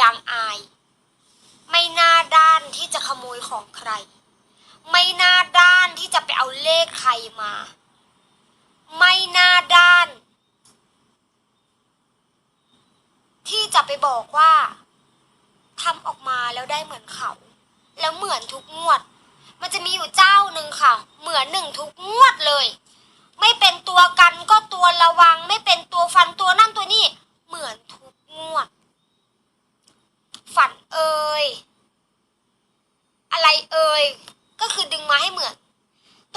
ยางอาย ไม่น้าด้านที่จะขโมยของใคร ไม่น้าด้านที่จะไปเอาเลขใครมา ไม่น้าด้าน ที่จะไปบอกว่าทำออกมาแล้วได้เหมือนเขา แล้วเหมือนทุกงวด มันจะมีอยู่เจ้าหนึ่งค่ะ เหมือนหนึ่งทุกงวดเลย ไม่เป็นตัวกันก็ตัวระวัง ไม่เป็นตัวฟันตัวนั่นตัวนี่เหมือนทุกงวด ฝันเอ่ยอะไรเอ่ยก็คือดึงมาให้เหมือน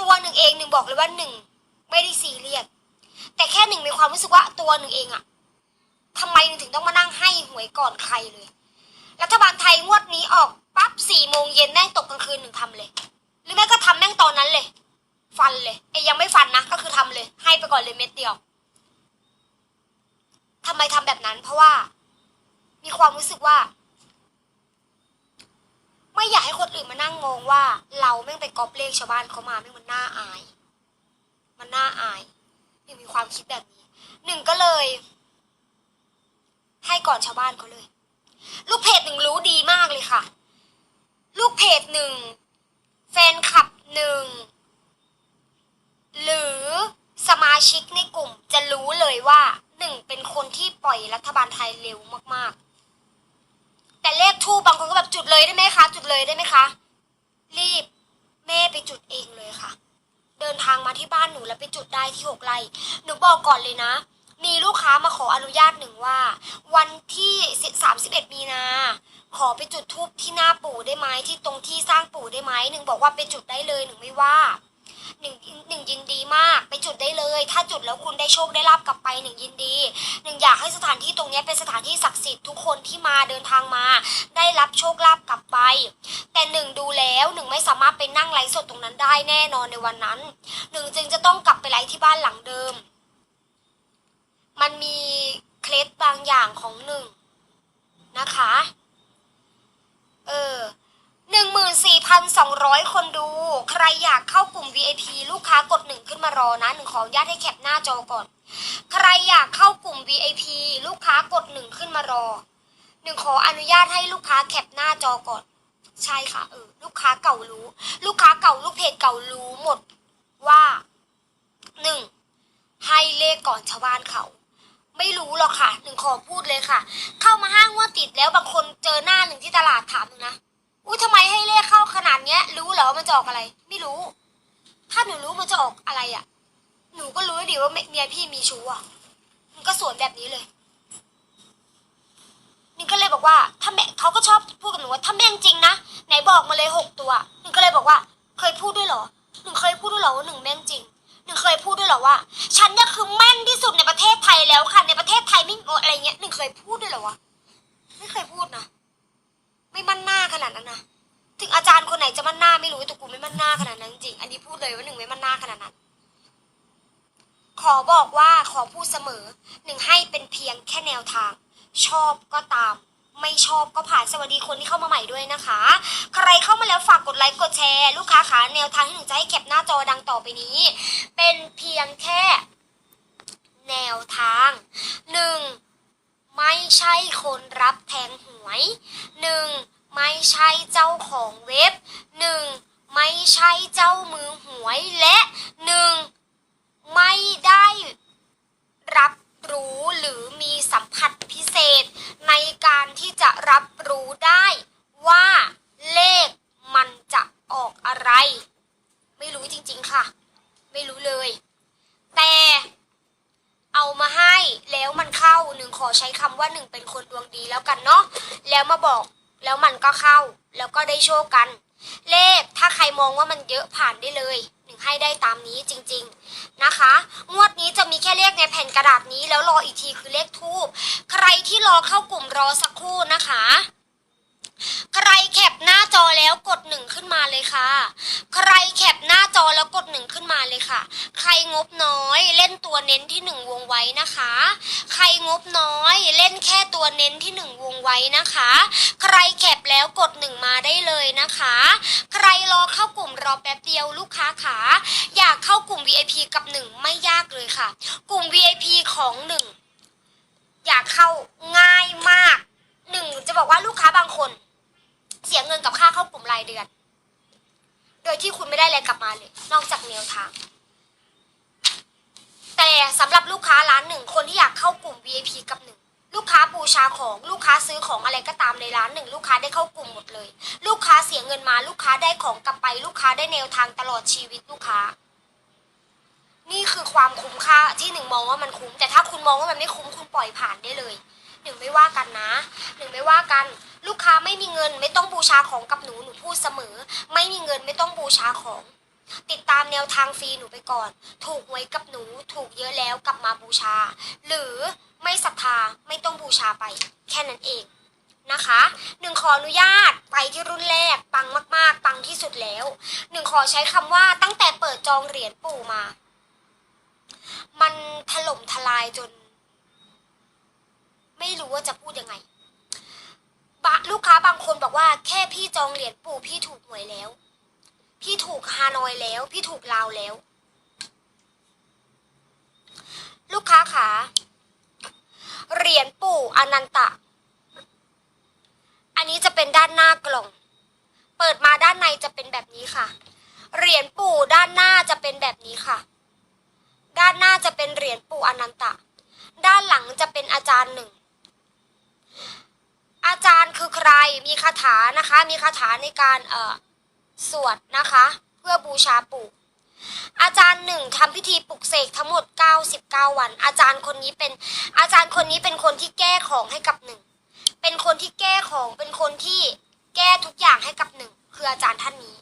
ตัวหนึ่งเองหนึ่งบอกเลยว่าหนึ่งไม่ได้ซีเรียสแต่แค่หนึ่งมีความรู้สึกว่าตัวหนึ่งเองอะทำไมหนึ่งถึงต้องมานั่งให้หวยก่อนใครเลย รัฐบาลไทยงวดนี้ออกปั๊บสี่โมงเย็นแม่งตกกลางคืนหนึ่งทำเลย หรือแม่ก็ทำแม่งตอนนั้นเลย ฟันเลยเอ้ยังไม่ฟันนะก็คือทำเลย ให้ไปก่อนเลยเม็ดเดียวทำไมทำแบบนั้น เพราะว่า มีความรู้สึกว่า ไม่อยากให้คนอื่นมานั่งมองว่า เราแม่งไปก๊อปเลขชาวบ้านเขามาแม่งมันน่าอาย มันน่าอายยังมีความคิดแบบนี้หนึ่งก็เลย ให้ก่อนชาวบ้านเขาเลย ลูกเพจหนึ่งรู้ดีมากเลยค่ะ ลูกเพจหนึ่งแฟนคลับหนึ่งหรือสมาชิกในกลุ่มจะรู้เลยว่าหนึ่งเป็นคนที่ปล่อยรัฐบาลไทยเร็วมาก เลยได้ไหมคะ รีบ แม่ไปจุดเองเลยค่ะ เดินทางมาที่บ้านหนูแล้วไปจุดได้ที่หกไร่หนูบอกก่อนเลยนะ มีลูกค้ามาขออนุญาตหนึ่งว่า วันที่31มีนาขอไปจุดทูบที่หน้าปู่ได้ไหมที่ตรงที่สร้างปู่ได้ไหมหนึ่งบอกว่าไปจุดได้เลยหนึ่งไม่ว่า หนึ่งหนึ่งยินดีมาก ไปจุดได้เลย ถ้าจุดแล้วคุณได้โชคได้ลาบกลับไปหนึ่งยินดีหนึ่งอยากให้สถานที่ตรงนี้เป็นสถานที่ศักดิ์สิทธิ์ทุกคนที่มาเดินทางมา ได้รับโชคลาภกลับไป แต่หนึ่งดูแล้วหนึ่งไม่สามารถไปนั่งไลฟ์สดตรงนั้นได้แน่นอนในวันนั้นหนึ่งจึงจะต้องกลับไปไลฟ์ที่บ้านหลังเดิม มันมีเคล็ดบางอย่างของหนึ่งนะคะ เออ หนึ่งหมื่นสี่พันสองร้อยคนดู ใครอยากเข้ากลุ่ม VIP ลูกค้ากดหนึ่งขึ้นมารอนะหนึ่งขออนุญาตให้แคปหน้าจอก่อน ใครอยากเข้ากลุ่ม VIP ลูกค้ากดหนึ่งขึ้นมารอหนึ่งขออนุญาตให้ลูกค้าแคปหน้าจอก่อน ใช่ค่ะเออลูกค้าเก่ารู้ ลูกค้าเก่าลูกเพจเก่ารู้หมดว่าหนึ่งให้เลขก่อนชาวบ้านเขาไม่รู้หรอกค่ะหนึ่งขอพูดเลยค่ะ เข้ามาห้างว่าติดแล้วบางคนเจอหน้าหนึ่งที่ตลาดถามหนึ่งนะ อุ้ยทำไมให้เลขเข้าขนาดเนี้ย รู้เหรอว่ามันจะออกอะไร ไม่รู้ ถ้าหนูรู้มันจะออกอะไรอะ่ะ หนูก็รู้ดีว่าเมียพี่มีชู้อะ มันก็สวนแบบนี้เลยนี่ก็เลยบอกว่าถ้าแม่เขาก็ชอบพูดกับหนูว่าถ้าแม่งจริงนะไหนบอกมาเลยหกตัวหนึ่งก็เลยบอกว่า เคยพูดด้วยเหรอหนึ่งเคยพูดด้วยเหรอว่าหนึ่งแม่งจริงหนึ่งเคยพูดด้วยเหรอว่า ฉันเนี่ยคือแม่นที่สุดในประเทศไทยแล้วค่ะในประเทศไทยไม่อะไรเงี้ยหนึ่งเคยพูดด้วยเหรอวะไม่เคยพูดนะไม่มั่ นหน้าขนาดนั้นนะถึงอาจารย์คนไหนจะมั่นหน้าไม่รู้แต่กูไม่มั่นหน้าขนาดนั้นจริงอันนี้พูดเลยว่าหนึ่งไม่มั่นหน้าขนาดนั้น ขอบอกว่าขอพูดเสมอหนึ่งให้เป็นเพียงแค่แนวทาง ชอบก็ตาม ไม่ชอบก็ผ่านสวัสดีคนที่เข้ามาใหม่ด้วยนะคะ ใครเข้ามาแล้วฝากกดไลค์กดแชร์ลูกค้าขาแนวทางที่หนึ่งจะให้แคปหน้าจอดังต่อไปนี้ เป็นเพียงแค่แนวทางหนึ่งไม่ใช่คนรับแทงหวยหนึ่ง ไม่ใช่เจ้าของเว็บหนึ่งไม่ใช่เจ้ามือหวยและหนึ่งไม่ได้รับรู้หรือมีสัมผัสพิเศษ ในการที่จะรับรู้ได้ว่าเลขมันจะออกอะไร ไม่รู้จริงๆค่ะ ไม่รู้เลย แต่เอามาให้แล้วมันเข้าหนึ่งขอใช้คำว่าหนึ่งเป็นคนดวงดีแล้วกันเนาะแล้วมาบอก แล้วมันก็เข้า แล้วก็ได้โชคกัน เลขถ้าใครมองว่ามันเยอะผ่านได้เลยหนึ่งให้ได้ตามนี้จริงๆนะคะ งวดนี้จะมีแค่เลขในแผ่นกระดาษนี้ แล้วรออีกทีคือเลขทูบใครที่รอเข้ากลุ่มรอสักครู่นะคะ ใครแคปหน้าจอแล้วกดหนึ่งขึ้นมาเลยค่ะ ใครแคปหน้าจอแล้วกดหนึ่งขึ้นมาเลยค่ะ ใครงบน้อยเล่นตัวเน้นที่หนึ่งวงไว้นะคะ ใครงบน้อยเล่นแค่ตัวเน้นที่หนึ่งวงไว้นะคะ ใครแคปแล้วกดหนึ่งมาได้เลยนะคะ ใครรอเข้ากลุ่มรอแป๊บเดียวลูกค้าขาอยากเข้ากลุ่ม VIP กับหนึ่งไม่ยากเลยค่ะ กลุ่ม VIP ของหนึ่งอยากเข้าง่ายมากหนึ่งจะบอกว่าลูกค้าบางคน สียเงินกับค่าเข้ากลุ่มรายเดือน โดยที่คุณไม่ได้อะไรกลับมาเลย นอกจากแนวทาง แต่สำหรับลูกค้าร้านหนึ่งคนที่อยากเข้ากลุ่ม VIP กับหนึ่งลูกค้าบูชาของลูกค้าซื้อของอะไรก็ตามในร้านหนึ่งลูกค้าได้เข้ากลุ่มหมดเลย ลูกค้าเสียเงินมาลูกค้าได้ของกลับไป ลูกค้าได้แนวทางตลอดชีวิตลูกค้า นี่คือความคุ้มค่าที่หนึ่งมองว่ามันคุ้ม แต่ถ้าคุณมองว่ามันไม่คุ้มคุณปล่อยผ่านได้เลย หนึ่งไม่ว่ากันนะหนึ่งไม่ว่ากัน ลูกค้าไม่มีเงินไม่ต้องบูชาของกับหนูหนูพูดเสมอ ไม่มีเงินไม่ต้องบูชาของ ติดตามแนวทางฟรีหนูไปก่อน ถูกหวยกับหนูถูกเยอะแล้วกลับมาบูชา หรือไม่ศรัทธาไม่ต้องบูชาไป แค่นั้นเองนะคะหนึ่งขออนุญาตไปที่รุ่นแรกปังมาก ๆ ปังที่สุดแล้วหนึ่งขอใช้คำว่าตั้งแต่เปิดจองเหรียญปู่มา มันถล่มทลายจน ไม่รู้ว่าจะพูดยังไงบะลูกค้าบางคนบอกว่า แค่พี่จองเหรียญปู่พี่ถูกหวยแล้ว พี่ถูกฮานอยแล้ว พี่ถูกลาวแล้ว ลูกค้าขาเหรียญปู่อนันตะ อันนี้จะเป็นด้านหน้ากล่อง เปิดมาด้านในจะเป็นแบบนี้ค่ะ เหรียญปู่ด้านหน้าจะเป็นแบบนี้ค่ะ ด้านหน้าจะเป็นเหรียญปู่อนันตะ ด้านหลังจะเป็นอาจารย์หนึ่ง อาจารย์คือใครมีคาถานะคะ มีคาถาในการเอ่อสวดนะคะ เพื่อบูชาปู่อาจารย์หนึ่งทำพิธีปลุกเสกทั้งหมด 99 วัน อาจารย์คนนี้เป็นอาจารย์คนนี้เป็นคนที่แก้ของให้กับหนึ่งเป็นคนที่แก้ของเป็นคนที่แก้ทุกอย่างให้กับหนึ่งคืออาจารย์ท่านนี้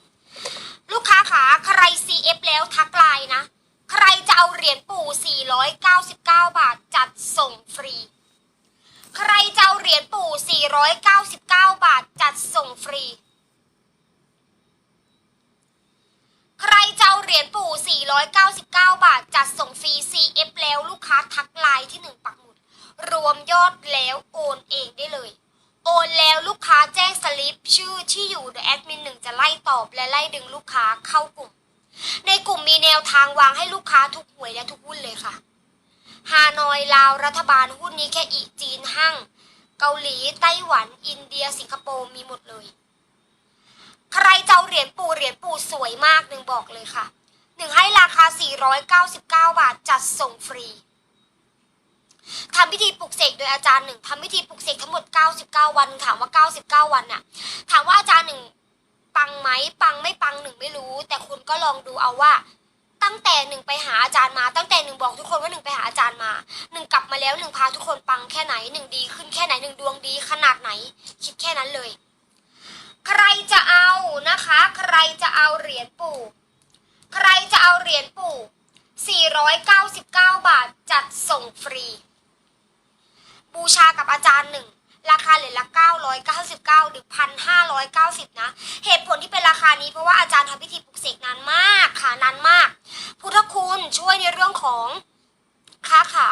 ลูกค้าขาใคร CF แล้วทักไลน์นะ ใครจะเอาเหรียญปู่ 499 บาทจัดส่งฟรี ใครจะเอาเหรียญปู่ 499 บาทจัดส่งฟรี ใครจะเอาเหรียญปู่ 499 บาทจัดส่งฟรี CF แล้วลูกค้าทักไลน์ที่หนึ่งปักหมุด รวมยอดแล้วโอนเองได้เลย โอนแล้วลูกค้าแจ้งสลิปชื่อที่อยู่เดี๋ยวแอดมินหนึ่งจะไล่ตอบและไล่ดึงลูกค้าเข้ากลุ่ม ในกลุ่มมีแนวทางวางให้ลูกค้าทุกหวยและทุกหุ้นเลยค่ะ ฮานอยลาวรัฐบาลหุ้นนี้แค่อีจีนห้างเกาหลีไต้หวัน อินเดีย สิงคโปร์มีหมดเลย ใครจะเอาเหรียญปู่เหรียญปู่สวยมากหนึ่งบอกเลยค่ะหนึ่งให้ราคา 499 บาทจัดส่งฟรีทำพิธีปลุกเสกโดยอาจารย์หนึ่งทำพิธีปลุกเสกทั้งหมด 99 วันถามว่า 99 วันน่ะ ถามว่าอาจารย์หนึ่งปังไหมปังไม่ปังหนึ่งไม่รู้ แต่คุณก็ลองดูเอาว่า ตั้งแต่หนึ่งไปหาอาจารย์มา ตั้งแต่หนึ่งบอกทุกคน แล้วหนึ่งพาทุกคนปังแค่ไหนหนึ่งดีขึ้นแค่ไหนหนึ่งดวงดีขนาดไหน คิดแค่นั้นเลย ใครจะเอานะคะ ใครจะเอาเหรียญปู่ ใครจะเอาเหรียญปู่ 499 บาทจัดส่งฟรี บูชากับอาจารย์หนึ่งราคาเหรียญละ 999 หรือ 1,590 นะ เหตุผลที่เป็นราคานี้เพราะว่าอาจารย์ทำพิธีปลุกเสกนานมากค่ะนานมาก พุทธคุณช่วยในเรื่องของค้าขาย